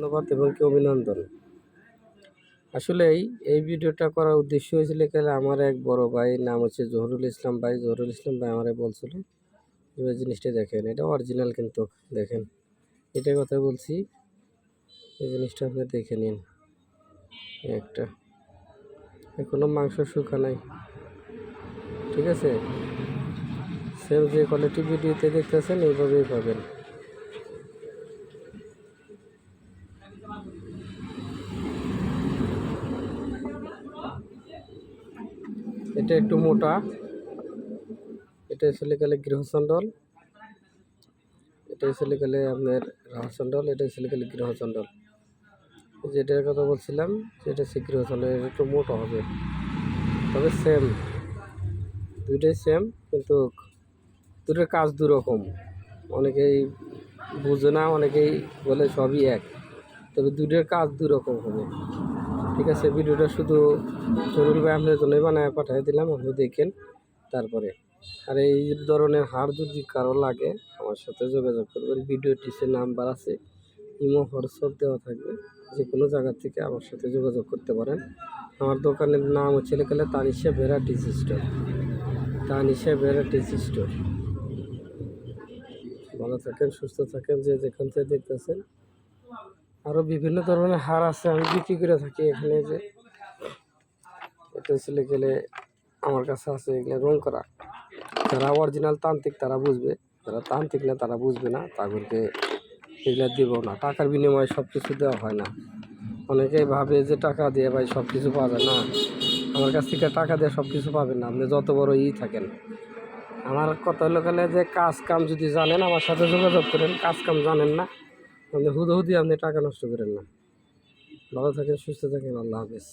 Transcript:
ধন্যবাদ এবং কি অভিনন্দন। আসলে এই এই ভিডিওটা করার উদ্দেশ্য হয়েছিল কেন আমার এক বড় ভাই, নাম হচ্ছে জহুরুল ইসলাম ভাই। জহুরুল ইসলাম ভাই আমারে বলছিল, এবার জিনিসটা দেখেন, এটা অরিজিনাল কিন্তু, দেখেন। এটা কথা বলছি, এই জিনিসটা আপনি দেখে নিন একটা। এখনও মাংস শুকা নাই। ঠিক আছে? সেম যে কোয়ালিটি ভিডিওতে দেখতেছেন, এইভাবেই পাবেন। এটা একটু মোটা। এটা আসলে গেলে গৃহচণ্ডল এটা আসলে গেলে আপনার রাহচণ্ডল এটা আসলে গেলে গৃহচণ্ডল যেটার কথা বলছিলাম সেটা হচ্ছে গৃহচণ্ডল এটা একটু মোটা হবে। তবে সেম দুইটাই সেম কিন্তু দুটোর কাজ দুরকম। অনেকেই বুঝে না, অনেকেই বলে সবই এক। তবে দুটোর কাজ দুরকম হবে। ঠিক আছে, ভিডিওটা শুধু জরুল ভাই আপনার জন্যই বানায় পাঠিয়ে দিলাম, আপনি দেখেন তারপরে। আর এই ধরনের হার যদি কারও লাগে, আমার সাথে যোগাযোগ করবেন। ভিডিও টিসে নাম্বার আছে, ইমো, হোয়াটসঅ্যাপ দেওয়া থাকবে, যে কোনো জায়গা থেকে আমার সাথে যোগাযোগ করতে পারেন। আমার দোকানের নাম হচ্ছে লেখালে Tanisha varieties store. Tanisha varieties store. ভালো থাকেন, সুস্থ থাকেন, যে যেখান থেকে দেখতেছেন। আরও বিভিন্ন ধরনের হার আছে, আমি বিক্রি করে থাকি এখানে যে এটা ছেলে গেলে আমার কাছে আছে এগুলো রং করা। যারা অরিজিনাল তান্ত্রিক তারা বুঝবে, যারা তান্ত্রিক না তারা বুঝবে না, তাদেরকে এগুলো দেবো না। টাকার বিনিময়ে সব কিছু দেওয়া হয় না। অনেকেই ভাবে যে টাকা দিয়ে ভাই সব কিছু যায় না। আমার কাছ থেকে টাকা দিয়ে সব কিছু পাবেন না, আপনি যত বড় ই থাকেন। আমার কথা হলো গেলে যে কাজ কাম যদি জানেন, আমার সাথে যোগাযোগ করেন, কাজ কাম জানেন না। আপনি হুদহুদি আপনি টাকা নষ্ট করেন না। ভালো থাকেন সুস্থ থাকেন আল্লাহ হাফেজ।